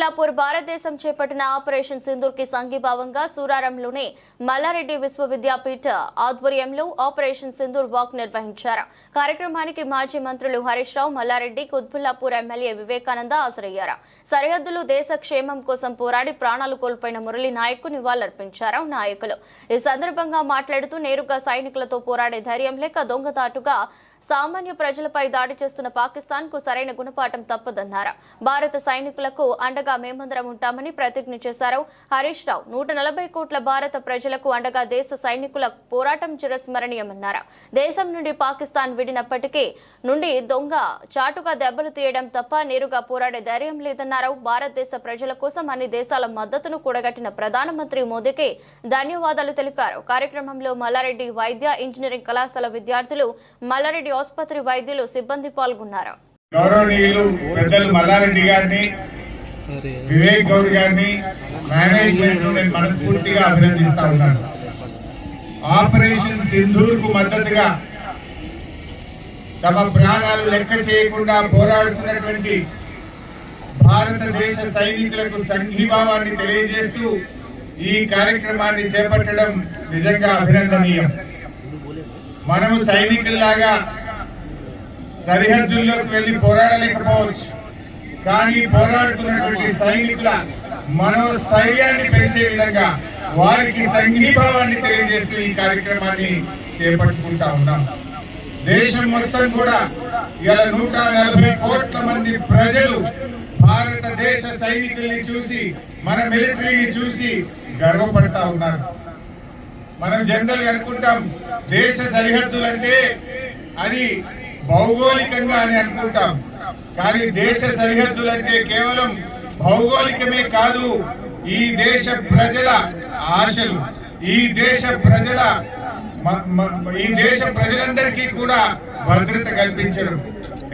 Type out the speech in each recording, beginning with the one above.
కొల్లాపూర్ భారతదేశం చేపట్టిన ఆపరేషన్ సింధూర్కి సంఘీభావంగా సూరారంలోని మల్లారెడ్డి విశ్వవిద్యాపీఠ ఆధ్వర్యంలో ఆపరేషన్ సింధూర్ వాక్ నిర్వహించారు. కార్యక్రమానికి మాజీ మంత్రులు హరీష్ రావు మల్లారెడ్డి కుత్బుల్లాపూర్ ఎమ్మెల్యే వివేకానంద హాజరయ్యారు. సరిహద్దులు దేశ క్షేమం కోసం పోరాడి ప్రాణాలు కోల్పోయిన మురళి నాయక్ నివాళులర్పించారు నాయకులు. ఈ సందర్భంగా మాట్లాడుతూ నేరుగా సైనికులతో పోరాడే ధైర్యం లేక దొంగతాటుగా సామాన్య ప్రజలపై దాడి చేస్తున్న పాకిస్తాన్కు సరైన గుణపాఠం తప్పదన్నారు. భారత సైనికులకు అండగా మేమందరం ఉంటామని ప్రతిజ్ఞ చేశారు. హరీష్ రావు నూట నలభై కోట్ల భారత ప్రజలకు అండగా దేశ సైనికుల పోరాటం చిరస్మరణీయమన్నారు. దేశం నుండి పాకిస్తాన్ విడినప్పటికీ నుండి దొంగ చాటుగా దెబ్బలు తీయడం తప్ప నేరుగా పోరాడే ధైర్యం లేదన్నారు. భారతదేశ ప్రజల కోసం అన్ని దేశాల మద్దతును కూడగట్టిన ప్రధానమంత్రి మోదీకి ధన్యవాదాలు తెలిపారు. కార్యక్రమంలో మల్లారెడ్డి వైద్య ఇంజనీరింగ్ కళాశాల విద్యార్థులు మల్లారెడ్డి ఆసుపత్రి వైద్యులు సిబ్బంది పాల్గొన్నారు. గౌరవనీయులు పెద్దలు మల్లారెడ్డి గారిని వివేక్ గౌడ్ గారిని మేనేజ్మెంట్ నేను మనస్ఫూర్తిగా అభినందిస్తా ఉన్నాను. ఆపరేషన్ సింధూర్కు మద్దతుగా తమ ప్రాణాలు లెక్క చేయకుండా పోరాడుతున్నటువంటి భారతదేశ సైనికులకు సంఘీభావాన్ని తెలియజేస్తూ ఈ కార్యక్రమాన్ని చేపట్టడం నిజంగా అభినందనీయం. మనము సైనికుల్లాగా సరిహద్దుల్లోకి వెళ్ళి పోరాడలేకపోవచ్చు. కానీ పోరాడుతున్నటువంటి సైనికుల మనోస్థైర్యాన్ని పెంచే విధంగా వారికి సంఘీభావాన్ని తెలియజేస్తూ ఈ కార్యక్రమాన్ని చేపట్టుకుంటా ఉన్నాం. దేశం మొత్తం కూడా ఇలా నూట నలభై కోట్ల మంది ప్రజలు భారతదేశ సైనికుల్ని చూసి మన మిలిటరీని చూసి గర్వపడతా ఉన్నారు. మనం జనరల్ అనుకుంటాం దేశ సరిహద్దులు అంటే అది భౌగోళికంగా అని అనుకుంటాం. కానీ దేశ సరిహద్దులు అంటే కేవలం భౌగోళికమే కాదు ఈ దేశ ప్రజల ఆశలు ఈ దేశ ప్రజల ఈ దేశ ప్రజలందరికీ కూడా భద్రత కల్పించడం.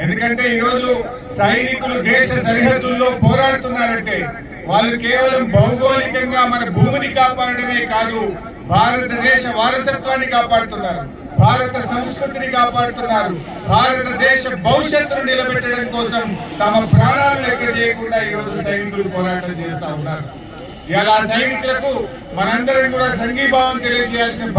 ఎందుకంటే ఈరోజు సైనికులు దేశ సరిహద్దుల్లో పోరాడుతున్నారంటే వాళ్ళు కేవలం భౌగోళికంగా మన భూమిని కాపాడమే కాదు భారతదేశ వారసత్వాన్ని కాపాడుతున్నారు. భారత సంస్కృతిని కాపాడుతున్నారు. భారతదేశ భవిష్యత్తును నిలబెట్టడం కోసం తమ ప్రాణాలు లెక్క చేయకుండా ఈరోజు సైనికులు పోరాటం చేస్తా ఉన్నారు. ఇలా సైనికులకు మనందరం కూడా సంఘీభావం తెలియజేయాల్సిన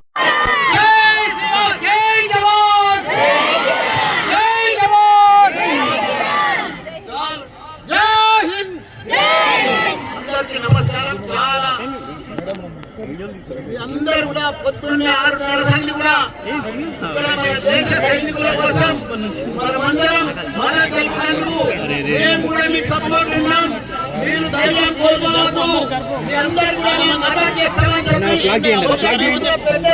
పొద్దున్నే ఆరున్నర సంధి కూడా ఇక్కడ మన దేశ సైనికుల కోసం మనమందరం మన తెలిపినందుకు మేము కూడా మీకు సపోర్ట్ ఉన్నాం మీరు ధైర్యం కోల్పోవద్దు మీ అందరు కూడా మేము మద్దతు చేస్తామని చెప్పి పెద్ద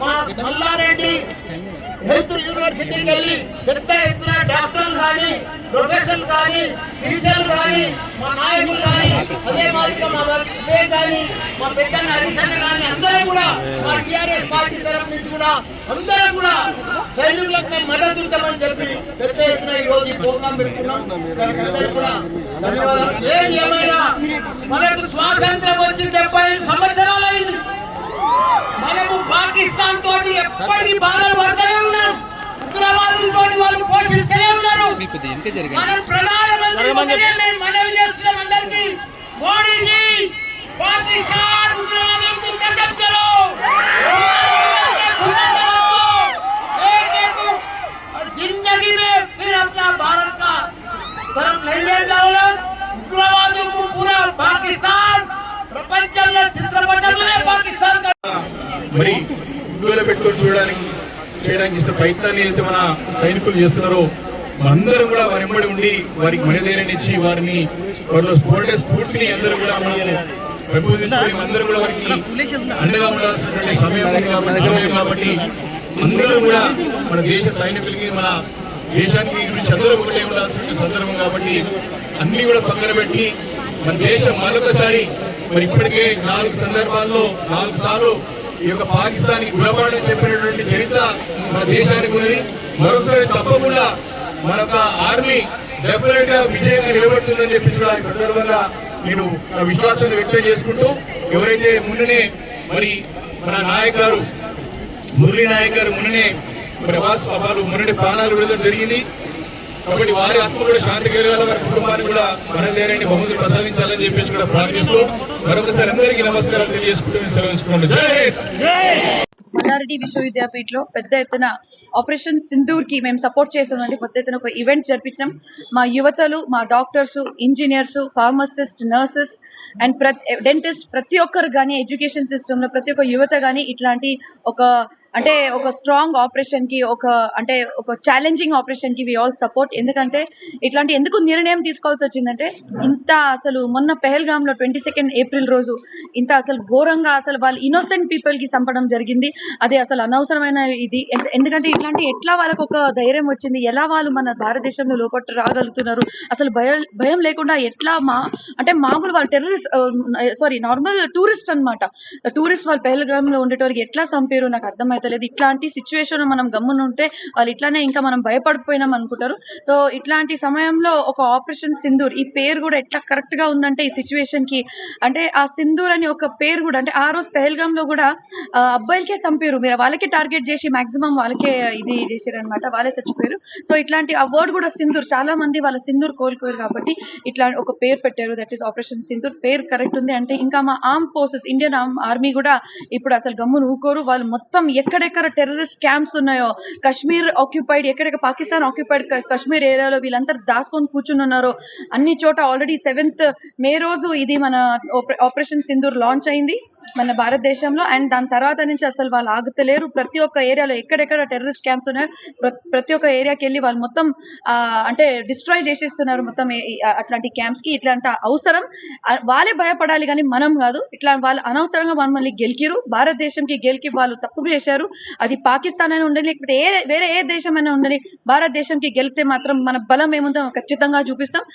మా మల్లారెడ్డి హెల్త్ యూనివర్సిటీకి వెళ్ళి పెద్ద ఎత్తున డాక్టర్లు కానీ ప్రొఫెసర్లు కానీ టీచర్లు కానీ మా నాయకులు కానీ అదే మాదిరిగా మా వివేక్ కానీ మా పెద్ద హరిశన్న కానీ అందరూ కూడా మా టీఆర్ఎస్ పార్టీ తరఫు నుంచి కూడా అందరూ కూడా సైనికులకు మేము మద్దతు ఉంటామని చెప్పి పెద్ద ఎత్తున ఈ రోజు ఈ ప్రోగ్రాం పెట్టుకున్నాం. అందరూ కూడా ధన్యవాదాలు. ఏది ఏమైనా మనకు స్వాతంత్రం వచ్చి డెబ్బై ఐదు సంవత్సరాలు అయింది మనకు పాకిస్తాన్ తోటి ఎప్పటికీ బాధలు పడతాయి ఉన్నారు మనం ప్రధానమంత్రి మొదలే మేము మనవి చేస్తున్నాం అందరికీ మోడీజీ పాకిస్తాన్ ఉగ్రవాదులకు కండక్ట్ करो जिंदगी में फिर अपना भारत का तरफ नहीं ले जाओ उग्रवादियों को पूरा पाकिस्तान ప్రపంచంలో చిత్రపటంలోనే పాకిస్తాన్ కా మరి ఇందులో పెట్టుకొని చూడడానికి చేయడానికి ఇష్టం ప్రయత్నాలు ఏదైతే మన సైనికులు చేస్తున్నారో అందరూ కూడా వారి వెంబడి ఉండి వారికి మనధైర్యాన్ని ఇచ్చి వారిని వారిలో పోటే స్ఫూర్తిని అందరూ కూడా మనము పెంపొందించుకొని అందరూ కూడా వారికి అండగా ఉండాల్సినటువంటి సమయం కాబట్టి సమయం కాబట్టి అందరూ కూడా మన దేశ సైనికులకి మన దేశానికి గురించి అందరూ ఒకటే ఉండాల్సిన సందర్భం కాబట్టి అన్ని కూడా పక్కన పెట్టి మన దేశం మరొకసారి మరి ఇప్పటికే నాలుగు సందర్భాల్లో నాలుగు సార్లు ఈ యొక్క పాకిస్తాన్ గురబాటు చెప్పినటువంటి చరిత్ర మన దేశానికి ఉన్నది. మరొకసారి తప్పకుండా మన ఆర్మీ డెఫినెట్గా విజయంగా నిలబడుతుందని చెప్పేసి కూడా ఈ సందర్భంగా నేను విశ్వాసాన్ని వ్యక్తం చేసుకుంటూ ఎవరైతే ముందునే మరి మన నాయక్ గారు మురళీ నాయక్ గారు మొన్ననే మరి వాసు వాళ్ళు మొన్నటి ప్రాణాలు విడుదల జరిగింది కాబట్టి వారి ఆత్మ కూడా శాంతి కలగాల వారి కుటుంబాన్ని కూడా మన ధైర్యాన్ని బహుమతి ప్రసాదించాలని చెప్పేసి కూడా ప్రార్థిస్తూ మరొకసారి అందరికీ నమస్కారాలు తెలియజేసుకుంటూ నేను సెలవు తీసుకున్నాను జై హింద్. మల్లారెడ్డి విశ్వవిద్యాపీఠలో పెద్ద ఎత్తున ఆపరేషన్ సింధూర్కి మేము సపోర్ట్ చేసినటువంటి పెద్ద ఒక ఈవెంట్ జరిపించినాం. మా యువతలు మా doctors engineers pharmacist nurses and ప్రతి డెంటిస్ట్ ప్రతి ఒక్కరు కానీ ఎడ్యుకేషన్ సిస్టంలో ప్రతి ఒక్క యువత కానీ ఇట్లాంటి ఒక అంటే ఒక స్ట్రాంగ్ ఆపరేషన్కి ఒక అంటే ఒక ఛాలెంజింగ్ ఆపరేషన్కి వి ఆల్ సపోర్ట్ ఎందుకంటే ఇట్లాంటి ఎందుకు నిర్ణయం తీసుకోవాల్సి వచ్చిందంటే ఇంత అసలు మొన్న పెహల్గామ్లో ట్వంటీ సెకండ్ ఏప్రిల్ రోజు ఇంత అసలు ఘోరంగా అసలు వాళ్ళు ఇన్నోసెంట్ పీపుల్కి చంపడం జరిగింది. అది అసలు అనవసరమైన ఇది. ఎందుకంటే ఇట్లాంటి ఎట్లా వాళ్ళకు ఒక ధైర్యం వచ్చింది? ఎలా వాళ్ళు మన భారతదేశంలో లోపల రాగలుగుతున్నారు? అసలు భయం భయం లేకుండా ఎట్లా మా అంటే మామూలు వాళ్ళు టెర్రరిస్ట్ సారీ నార్మల్ టూరిస్ట్ అన్నమాట. టూరిస్ట్ వాళ్ళు పెహల్గామ్లో ఉండేటోరికి ఎట్లా చంపారు నాకు అర్థమైతలేదు ఇట్లాంటి సిచ్యువేషన్ మనం గమ్మున ఉంటే వాళ్ళు ఇట్లానే ఇంకా మనం భయపడిపోయినాం అనుకుంటారు. సో ఇట్లాంటి సమయంలో ఒక ఆపరేషన్ సింధూర్ ఈ పేరు కూడా ఎట్లా కరెక్ట్గా ఉందంటే ఈ సిచ్యువేషన్కి. అంటే ఆ సింధూర్ అని ఒక పేరు కూడా అంటే ఆ రోజు పెహల్గామ్లో కూడా అబ్బాయిలకే చంపారు. మీరు వాళ్ళకే టార్గెట్ చేసి మాక్సిమం వాళ్ళకే ఇది చేశారు అనమాట వాళ్ళే చచ్చిపోయారు. సో ఇట్లాంటి ఆ వర్డ్ కూడా సింధూర్. చాలా మంది వాళ్ళ సింధూర్ కోలుకోరు కాబట్టి ఇట్లా ఒక పేరు పెట్టారు. That is operation Sindoor. పేరు కరెక్ట్ ఉంది. అంటే ఇంకా మా ఆర్మ్ ఫోర్సెస్ ఇండియన్ ఆర్మీ కూడా ఇప్పుడు అసలు గమ్మును ఊకోరు. వాళ్ళు మొత్తం ఎక్కడెక్కడ టెర్రరిస్ట్ క్యాంప్స్ ఉన్నాయో కాశ్మీర్ ఆక్యుపైడ్ ఎక్కడెక్కడ పాకిస్తాన్ ఆక్యుపైడ్ కాశ్మీర్ ఏరియాలో వీళ్ళంతా దాచుకొని కూర్చుని ఉన్నారు అన్ని చోట ఆల్రెడీ సెవెంత్ మే రోజు ఇది మన ఆపరేషన్ సింధూర్ లాంచ్ అయింది. మన భారతదేశంలో అండ్ దాని తర్వాత నుంచి అసలు వాళ్ళు ఆగుతలేరు. ప్రతి ఒక్క ఏరియాలో ఎక్కడెక్కడ టెర్రరిస్ట్ క్యాంప్స్ ఉన్నాయో ప్రతి ఒక్క ఏరియాకి వెళ్ళి వాళ్ళు మొత్తం అంటే డిస్ట్రాయ్ చేసేస్తున్నారు మొత్తం అట్లాంటి క్యాంప్స్కి. ఇట్లాంటి అవసరం వాళ్ళే భయపడాలి కానీ మనం కాదు. ఇట్లా వాళ్ళు అనవసరంగా మనల్ని గెలికిరు భారతదేశంకి గెలికి వాళ్ళు తప్పు చేశారు. అది పాకిస్తాన్ అయినా ఉండని లేకపోతే ఏ వేరే ఏ దేశం అయినా ఉండని భారతదేశంకి గెలిస్తే మాత్రం మన బలం ఏముందో ఖచ్చితంగా చూపిస్తాం.